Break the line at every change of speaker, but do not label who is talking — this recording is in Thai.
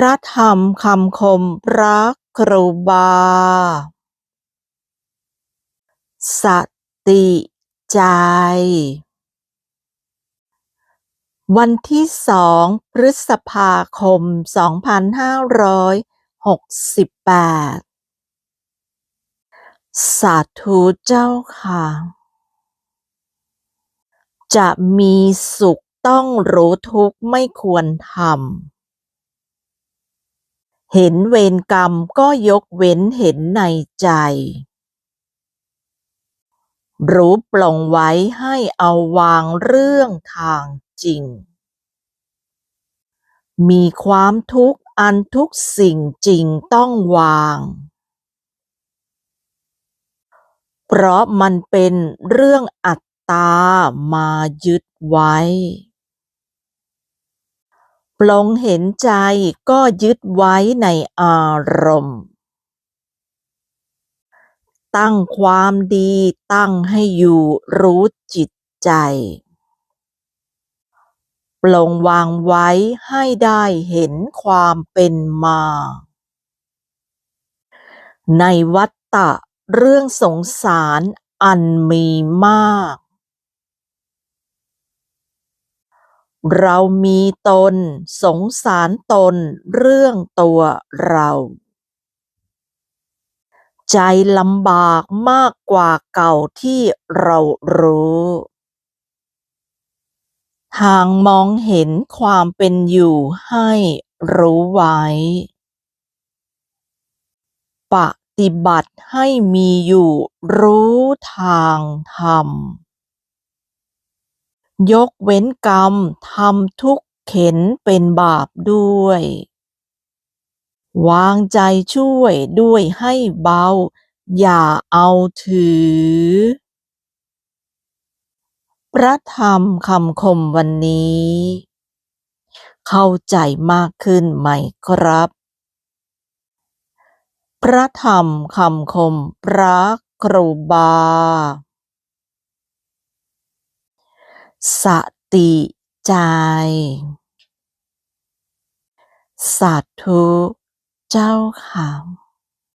พระธรรมคำคมพระครูบา สติใจ วันที่สองพฤษภาคม 2568 สาธุเจ้าค่ะ จะมีสุขต้องรู้ทุกข์ไม่ควรทำ เห็นเวรกรรมก็ยกเว้นเห็นในใจ รู้ปลงไว้ให้เอาวางเรื่องทางจริง มีความทุกข์อันทุกสิ่งจริงต้องวาง เพราะมันเป็นเรื่องอัตตามายึดไว้ ปลงเห็นใจก็ยึดไว้ในอารมณ์ ตั้งความดีตั้งให้อยู่รู้จิตใจ ปลงวางไว้ให้ได้เห็นความเป็นมา ในวัฏฏะเรื่องสงสารอันมีมาก เรามีตน สงสารตน เรื่องตัวเรา ใจลำบากมากกว่าเก่าที่เรารู้ทางมองเห็นความเป็นอยู่ให้รู้ไว้ ปฏิบัติให้มีอยู่รู้ทางธรรม ยกเว้นกรรมทำทุกเข็นเป็นบาปด้วย วางใจช่วยด้วยให้เบา อย่าเอาถือ พระธรรมคำคมวันนี้ เข้าใจมากขึ้นไหมครับ พระธรรมคำคมพระครูบา สติใจ สาธุเจ้าค่ะ